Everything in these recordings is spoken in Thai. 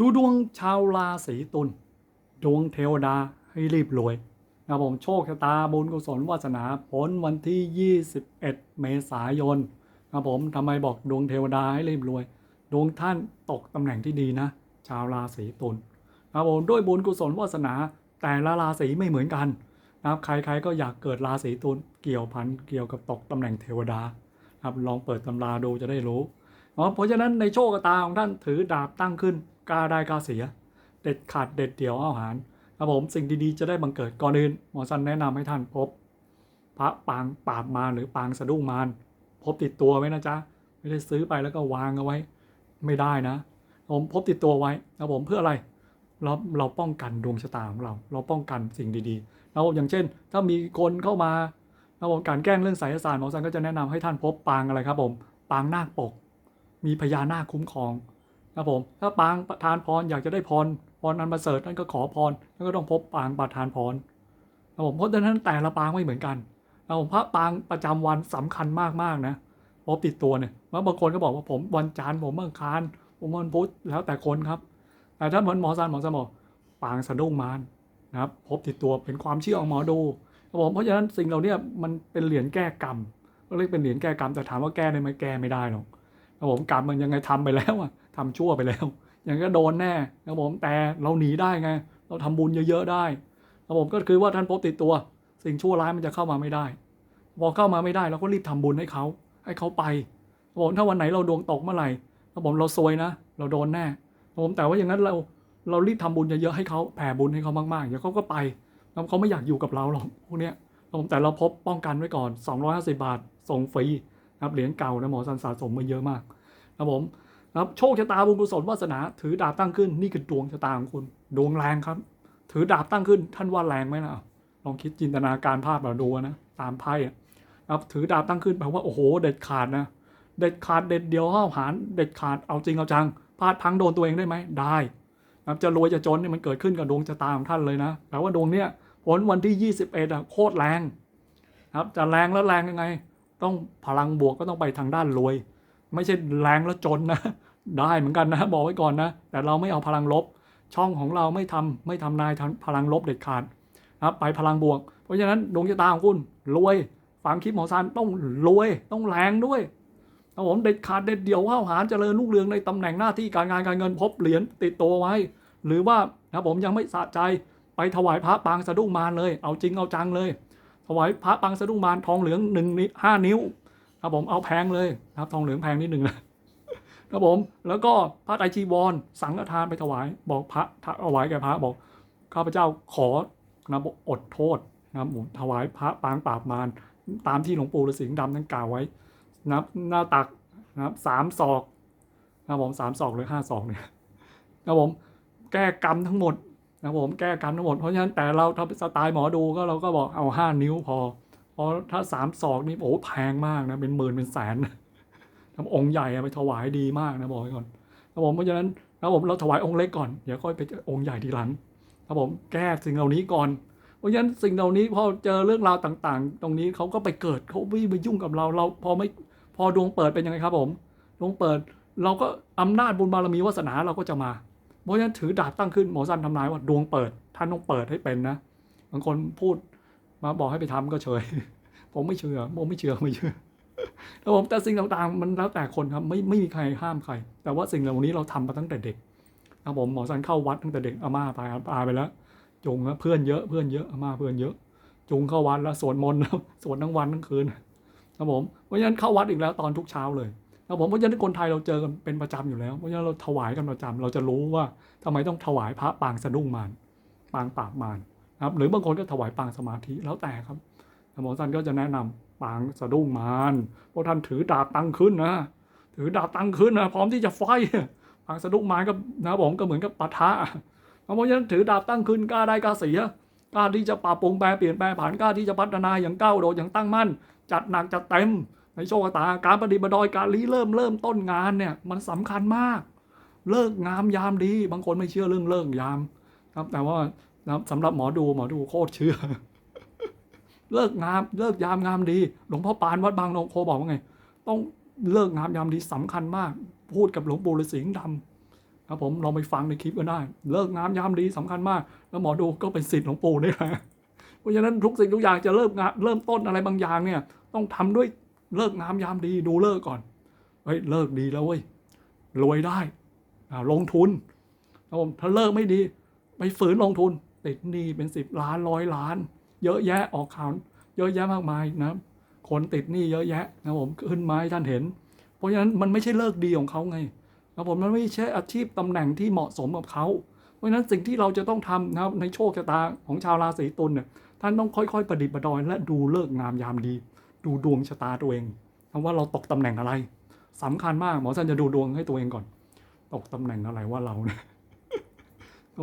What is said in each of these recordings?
ดูดวงชาวราศีตุลดวงเทวดาให้รีบรวยนะผมโชคชะตาบุญกุศลวาสนาผลวันที่ 21 เมษายนนะผมทำไมบอกดวงเทวดาให้รีบรวย ดวงท่านตกตำแหน่งที่ดีนะ ชาวราศีตุลนะผมด้วยบุญกุศลวาสนาแต่ละราศีไม่เหมือนกันนะครับใครๆก็อยากเกิดราศีตุลเกี่ยวพันเกี่ยวกับตกตำแหน่งเทวดานะครับลองเปิดตำราดูจะได้รู้เพราะฉะนั้นในโชคชะตาของท่านถือดาบตั้งขึ้น กล้าได้กล้าเสีย เด็ดขาดเด็ดเดี่ยวเอาหารครับผมสิ่งดีๆจะได้บังเกิดก่อนอื่นหมอสันแนะนำให้ท่านพบ พระปางปราบมารหรือปางสะดุ้งมารพบติดตัวไว้นะจ๊ะไม่ได้ซื้อไปแล้วก็วางเอาไว้ ไม่ได้นะ ผมพบติดตัวไว้นะผมเพื่ออะไรเราเราป้องกันดวงชะตาของเรา เราป้องกันสิ่งดีๆแล้วอย่างเช่น ถ้ามีคนเข้ามานะผมการแกล้งเรื่องไสยศาสตร์หมอสันก็จะแนะนำให้ท่านพบปางอะไรครับผมปางนาคปก มีพญานาคคุ้มครอง นะครับผม ถ้าปางประทานพรอยากจะได้พรพรอันประเสริฐท่านก็ขอพรท่านก็ต้องพบปางประทานพรนะครับผมเพราะฉะนั้นแต่ละปางไม่เหมือนกันนะครับผมพระปางประจำวันสำคัญมากๆนะพบติดตัวเนี่ยแล้วบางคนก็บอกว่าผมวันจันทร์ผมวันอังคารผมวันพุธแล้วแต่คนครับ แต่ถ้าเหมือนหมอซานหมอซานบอกปางสะดุ้งมารนะครับพบติดตัวเป็นความเชื่อของหมอดูครับผมเพราะฉะนั้นสิ่งเหล่านี้มันเป็นเหรียญแก้กรรมก็เรียกเป็นเหรียญแก้กรรมแต่ถามว่าแก้ได้ไหมแก้ไม่ได้หรอกครับผมกรรมมันยังไงทำไปแล้วอะ ทำชั่วไปแล้ว อยังก็โดนแน่ครับผมแต่เราหนีได้ไง เราทำบุญเยอะๆได้ครับผมก็คือว่าท่านพบติดตัว สิ่งชั่วร้ายมันจะเข้ามาไม่ได้ พอเข้ามาไม่ได้เราก็รีบทำบุญให้เขาให้เขาไปครับผมถ้าวันไหนเราดวงตกเมื่อไหร่ครับผมเราซวยนะ เราโดนแน่ครับผมแต่ว่าอย่างนั้นเราเรารีบทำบุญเยอะๆให้เขาแผ่บุญให้เขามากๆเดี๋ยวเขาก็ไปแล้วเขาไม่อยากอยู่กับเราหรอกพวกเนี้ยผมแต่เราพบป้องกันไว้ก่อน 250 บาทส่งฟรีครับเหรียญเก่านะหมอสันสะสมมาเยอะมากครับผม นะครับโชคชะตาบุญกุศลวาสนา ถือดาบตั้งขึ้น นี่คือดวงชะตาของคุณ ดวงแรงครับ ถือดาบตั้งขึ้น ท่านว่าแรงไหมนะลองคิดจินตนาการภาพเราดูนะตามไพ่อะครับถือดาบตั้งขึ้นแปลว่าโอ้โห เด็ดขาดนะเด็ดขาดเด็ดเดียวห้าวหารเด็ดขาดเอาจริงเอาจังพลาดพังโดนตัวเองได้ไหมได้ครับจะรวยจะจนเนี่ยมันเกิดขึ้นกับดวงชะตาของท่านเลยนะแปลว่าดวงเนี้ยผลวันที่ 21อะโคตรแรงครับจะแรงแล้วแรงยังไง ต้องพลังบวกก็ต้องไปทางด้านรวย ไม่ใช่แรงแล้วจนนะ ได้เหมือนกันนะ บอกไว้ก่อนนะ แต่เราไม่เอาพลังลบ ช่องของเราไม่ทำไม่ทำนายพลังลบเด็ดขาดนะไปพลังบวก เพราะฉะนั้นดวงชะตาของคุณรวยฟังคลิปหมอซานต้องรวยต้องแรงด้วยครับผมเด็ดขาดเด็ดเดี่ยวว่าวหารเจริญรุ่งเรืองในตำแหน่งหน้าที่การงานการเงินพบเหรียญติดตัวไว้ หรือว่านะครับผมยังไม่สะใจไปถวายพระปางสะดุ้งมารเลย เอาจริงเอาจังเลย ถวายพระปางสะดุ้งมารทองเหลืองหนึ่งนิ้วห้านิ้ว ครับผมเอาแพงเลยนะครับทองเหลืองแพงนิดหนึ่งนะครับผมแล้วก็พระไตรจีวรสังฆทานไปถวาย บอกพระถวายแก่พระบอกข้าพเจ้าขอนะบอกอดโทษนะครับผมถวายพระปางปราบมารตามที่หลวงปู่ฤาษีดำนั้นกล่าวไว้นะครับหน้าตักนะครับสามศอกนะครับผมสามศอกหรือห้าศอกเนี่ยนะครับผมแก้กรรมทั้งหมดนะครับผมแก้กรรมทั้งหมดเพราะฉะนั้นแต่เราถ้าสไตล์หมอดูก็เราก็บอกเอาห้านิ้วพอ พราะถ้าสามศอกนี่โอ้แพงมากนะเป็นหมื่นเป็นแสนนะองค์ใหญ่ไปถวายดีมากนะบอกไว้ก่อนครับผมเพราะฉะนั้นครับผมเราถวายองค์เล็กก่อนเดี๋ยวค่อยไปองค์ใหญ่ทีหลังครับผมแก้สิ่งเหล่านี้ก่อน เพราะฉะนั้นสิ่งเหล่านี้พอเจอเรื่องราวต่างๆ ตรงนี้เขาก็ไปเกิดเขาวิ่งไปยุ่งกับเราเราพอไม่พอดวงเปิดเป็นยังไงครับผมดวงเปิดเราก็อำนาจบุญบารมีวาสนาเราก็จะมา เพราะฉะนั้นถือดาบตั้งขึ้นหมอสันทำนายว่าดวงเปิดท่านต้องเปิดให้เป็นนะบางคนพูด มาบอกให้ไปทำก็เฉย ผมไม่เชื่อ ผมไม่เชื่อไม่เชื่อแล้วผมแต่สิ่งต่างๆ มันแล้วแต่คนครับไม่ไม่มีใครห้ามใคร แต่ว่าสิ่งเหล่านี้เราทำมาตั้งแต่เด็กครับผมหมอสันเข้าวัดตั้งแต่เด็กอาม่าไปอาตายไปแล้วจงแล้วเพื่อนเยอะเพื่อนเยอะอาม่าเพื่อนเยอะจงเข้าวัดแล้วสวดมนต์แล้วสวดทั้งวันทั้งคืนครับผมเพราะฉะนั้นเข้าวัดอีกแล้วตอนทุกเช้าเลยครับผมเพราะฉะนั้นคนไทยเราเจอกันเป็นประจำอยู่แล้วเพราะฉะนั้นเราถวายกันประจำเราจะรู้ว่าทำไมต้องถวายพระปางสะดุ้งมารปางปราบมาร นะครับหรือบางคนก็ถวายปางสมาธิแล้วแต่ครับหมอสันก็จะแนะนำปางสะดุ้งมารเพราะท่านถือดาบตั้งขึ้นนะ ถือดาบตั้งขึ้นนะพร้อมที่จะไฟปางสะดุ้งมารก็นะครับผมก็เหมือนกับปะทะเพราะฉะนั้นถือดาบตั้งขึ้นกล้าได้กล้าเสียกล้าที่จะปรับปรุงแปลเปลี่ยนแปลผันกล้าที่จะพัฒนาอย่างก้าวโดดอย่างตั้งมั่น จัดหนักจัดเต็มในโชคตาการปฏิบัติดอยการรีเริ่มเริ่มต้นงานเนี่ยมันสำคัญมาก เลิกงามยามดี บางคนไม่เชื่อเรื่องเลิกยามครับแต่ว่า นะสำหรับหมอดูหมอดูโคตรเชื่อ เลิกงามเลิกยามงามดี หลวงพ่อปานวัดบางนงโคบอกว่าไง ต้องเลิกงามยามดีสำคัญมาก พูดกับหลวงปู่ฤาษีดำครับผมลองไปฟังในคลิปก็ได้ เลิกงามยามดีสำคัญมาก แล้วหมอดูก็เป็นสิทธิ์หลวงปู่นี่แหละเพราะฉะนั้นทุกสิ่งทุกอย่างจะเริ่มงานเริ่มต้นอะไรบางอย่างเนี่ย ต้องทำด้วยเลิกงามยามดีดูเลิกก่อนเฮ้ยเลิกดีแล้วเว้ยรวยได้ลงทุนครับผมถ้าเลิกไม่ดี ไปฝืนลงทุน ติดหนี้เป็นสิบล้านร้อยล้าน เยอะแยะออกข่าวเยอะแยะมากมายนะคนติดหนี้เยอะแยะนะผมขึ้นมาให้ท่านเห็น เพราะฉะนั้นมันไม่ใช่เลิกดีของเขาไงนะผมมันไม่ใช่อาชีพตำแหน่งที่เหมาะสมกับเขาเพราะฉะนั้นสิ่งที่เราจะต้องทำนะครับในโชคชะตาของชาวราศีตุลเนี่ยท่านต้องค่อยๆ ประดิษฐ์ประดอย และดูเลิกงามยามดี ดูดวงชะตาตัวเองนะว่าเราตกตำแหน่งอะไรสำคัญมากหมอสันจะดูดวงให้ตัวเองก่อน ตกตำแหน่งอะไรว่าเราเนี่ย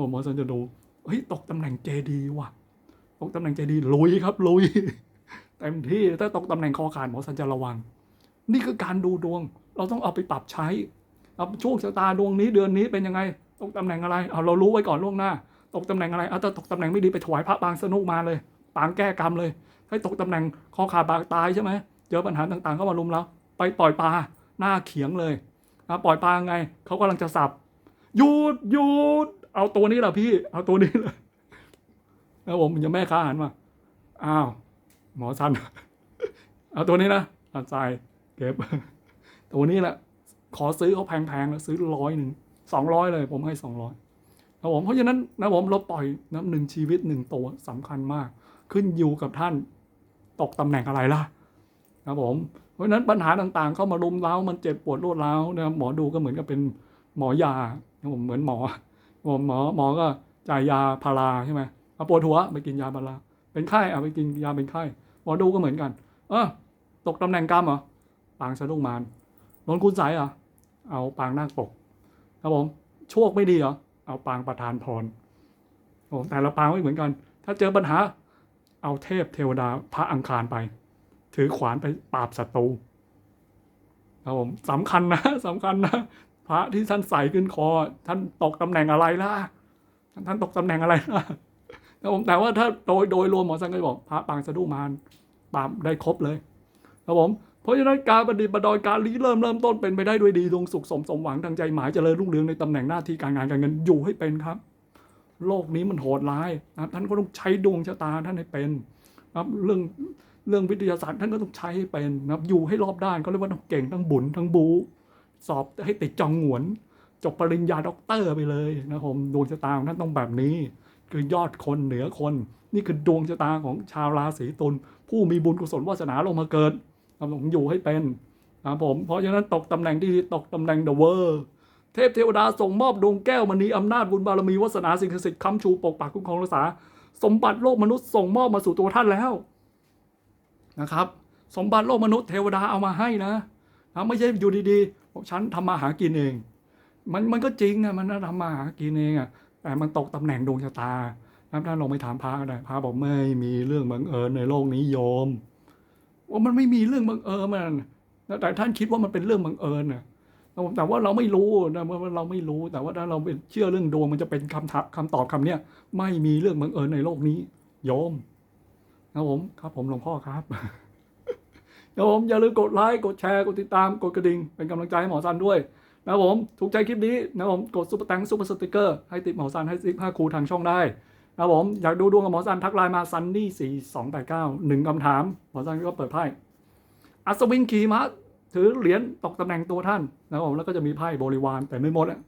หมอสันจะดู เฮ้ยตกตำแหน่งเจดีว่ะ ตกตำแหน่งเจดีลุยครับลุยเต็มที่ถ้าตกตำแหน่งคอขาดหมอสันจะระวัง นี่คือการดูดวง เราต้องเอาไปปรับใช้เอาโชคชะตาดวงนี้เดือนนี้เป็นยังไง ตกตำแหน่งอะไรเอาเรารู้ไว้ก่อนล่วงหน้า ตกตำแหน่งอะไรเอาถ้าตกตำแหน่งไม่ดีไปถวายพระปางสนุกมาเลยปางแก้กรรมเลยให้ตกตำแหน่งคอขาดบาดตายใช่ไหมเจอปัญหาต่างๆเข้ามารุมแล้ว ไปปล่อยปลาหน้าเขียงเลยนะปล่อยปลาไงเขากำลังจะสับหยุดหยุด เอาตัวนี้แหละพี่ เอาตัวนี้เลยแล้วผมจะแม่ค้าหันมา อ้าว หมอสัน เอาตัวนี้นะตัดใจเก็บ ตัวนี้แหละ ขอซื้อเขาแพงๆแล้วซื้อร้อยหนึ่งสองร้อยเลย ผมให้สองร้อยนะผมเพราะฉะนั้นนะผมเราปล่อยนะหนึ่งชีวิตหนึ่งตัวสำคัญมาก ขึ้นอยู่กับท่านตกตำแหน่งอะไรล่ะนะผมเพราะฉะนั้นปัญหาต่างๆ เข้ามารุมเร้ามันเจ็บปวดรวดร้าวนะหมอดูก็เหมือนกับเป็นหมอยานะผมเหมือนหมอ หมอหมอก็จ่ายยาพาราใช่ไหมเอาปวดหัวไปกินยาพารา เป็นไข้เอาไปกินยาเป็นไข้หมอดูก็เหมือนกัน เออตกตำแหน่งกรรมเหรอปางสะดุ้งมารนนคุณใสยเหรอเอาปางนาคปกครับผมโชคไม่ดีเหรอเอาปางประธานพรโอ้แต่ละปางไม่เหมือนกัน ถ้าเจอปัญหาเอาเทพเทวดาพระอังคารไป ถือขวานไปปราบศัตรูครับผมสำคัญนะสำคัญนะ พระที่ท่านใส่ขึ้นคอ ท่านตกตำแหน่งอะไรล่ะ ท่านตกตำแหน่งอะไรล่ะครับผมแต่ว่าถ้าโดยโดยรวมหมอสังก็บอกพระปางสะดุ้มารปาบได้ครบเลยครับผมเพราะฉะนั้นการประดิษฐ์ประดอยการรีเริ่มเริ่มต้นเป็นไปได้ด้วยดีดวงสุขสมสมหวังทางใจหมายเจริญรุ่งเรืองในตำแหน่งหน้าที่การงานการเงินอยู่ให้เป็นครับ โลกนี้มันโหดร้ายนะครับท่านก็ต้องใช้ดวงชะตาท่านให้เป็นนะครับเรื่องเรื่องวิทยาศาสตร์ท่านก็ต้องใช้ให้เป็นนะครับอยู่ให้รอบด้านก็เรียกว่าต้องเก่งทั้งบุญทั้งบู สอบให้ติดจองหวน จบปริญญาด็อกเตอร์ไปเลยนะครับผมดวงชะตาของท่านต้องแบบนี้ คือยอดคนเหนือคน นี่คือดวงชะตาของชาวราศีตุลผู้มีบุญกุศลวาสนาลงมาเกิดครับผมอยู่ให้เป็นนะครับผมเพราะฉะนั้นตกตำแหน่งที่ตกตำแหน่งเดอะเวอร์เทพเทวดาส่งมอบดวงแก้วมณีอำนาจบุญบารมีวาสนาสิ่งศักดิ์สิทธิ์ค้ำชูปกปักคุ้มครองรักษา สมบัติโลกมนุษย์ส่งมอบมาสู่ตัวท่านแล้วนะครับ สมบัติโลกมนุษย์เทวดาเอามาให้นะนะไม่ใช่อยู่ดีๆ ฉันทำมาหากินเอง มันมันก็จริงอะมันทำมาหากินเองอะแต่มันตกตำแหน่งดวงชะตาครับท่านลองไปถามพระก็ได้พระบอกไม่มีเรื่องบังเอิญในโลกนี้โยมว่ามันไม่มีเรื่องบังเอิญมันแต่ท่านคิดว่ามันเป็นเรื่องบังเอิญนะแต่ว่าเราไม่รู้นะว่าเราไม่รู้แต่ว่าถ้าเราเชื่อเรื่องดวงมันจะเป็นคำถามคำตอบคำเนี้ยไม่มีเรื่องบังเอิญในโลกนี้ โยมครับผมครับผมหลวงพ่อครับ ครับผมอย่าลืมกดไลค์กดแชร์กดติดตามกดกระดิ่งเป็นกำลังใจให้หมอซันด้วยนะครับผมถูกใจคลิปนี้นะครับผมกดซุปเปอร์แตงซุปเปอร์สติกเกอร์ให้ติดหมอซันให้ติดผ้าครูทางช่องได้นะครับผมอยากดูดวงกับหมอซันทักไลน์มาซันนี่สี่สองแปดเก้าหนึ่งคำถามหมอซันก็เปิดไพ่อัศวินขี่ม้าถือเหรียญตกตำแหน่งตัวท่านนะครับผมแล้วก็จะมีไพ่บริวารแต่ไม่หมดอะ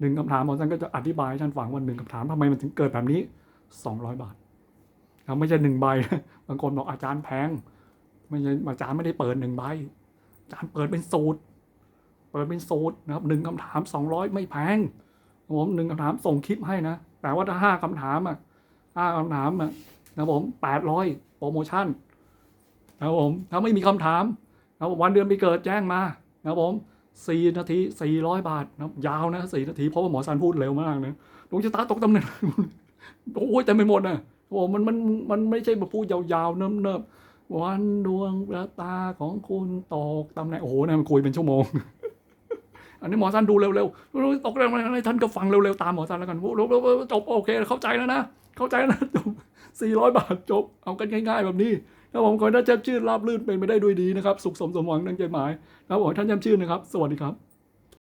หนึ่งคำถามหมอท่านก็จะอธิบายให้ท่านฟังว่าหนึ่งคำถามทำไมมันถึงเกิดแบบนี้สองร้อยบาทนะไม่ใช่หนึ่งใบบางคนบอกอาจารย์แพง ไม่ใช่อาจารย์ไม่ได้เปิดหนึ่งใบอาจารย์เปิดเป็นสูตร เปิดเป็นสูตรนะครับหนึ่งคำถามสองร้อยไม่แพงครับผมหนึ่งคำถามส่งคลิปให้นะ แต่ว่าถ้าห้าคำถามอะห้าคำถามอะนะครับผมแปดร้อยโปรโมชั่นนะครับผมถ้าไม่มีคำถามนะครับวันเดือนปีเกิดแจ้งมานะครับผมสี่นาทีสี่ร้อยบาทนะครับยาวนะสี่นาทีเพราะว่าหมอซันพูดเร็วมากนะดวงชะตาตกตำแหน่งโอ้ยแต่ไม่หมดนะโอ้มันมันมันไม่ใช่มาพูดยาวๆเนิบๆ วันดวงชะตาของคุณตกตำแหน่งโอ้โหนะมันคุยเป็นชั่วโมง อันนี้หมอซันดูเร็วๆตกตำแหน่งอะไรท่านก็ฟังเร็วๆตามหมอซันแล้วกันจบโอเค เข้าใจแล้วนะเข้าใจแล้วนะจบสี่ร้อยบาทจบเอากันง่าย ๆ แบบนี้ครับผมขอให้ท่านแจ่มชื่นราบรื่นเป็นไปได้ด้วยดีนะครับ สุขสมสมหวังดังใจหมายนะครับผมท่านแจ่มชื่นนะครับ สวัสดีครับ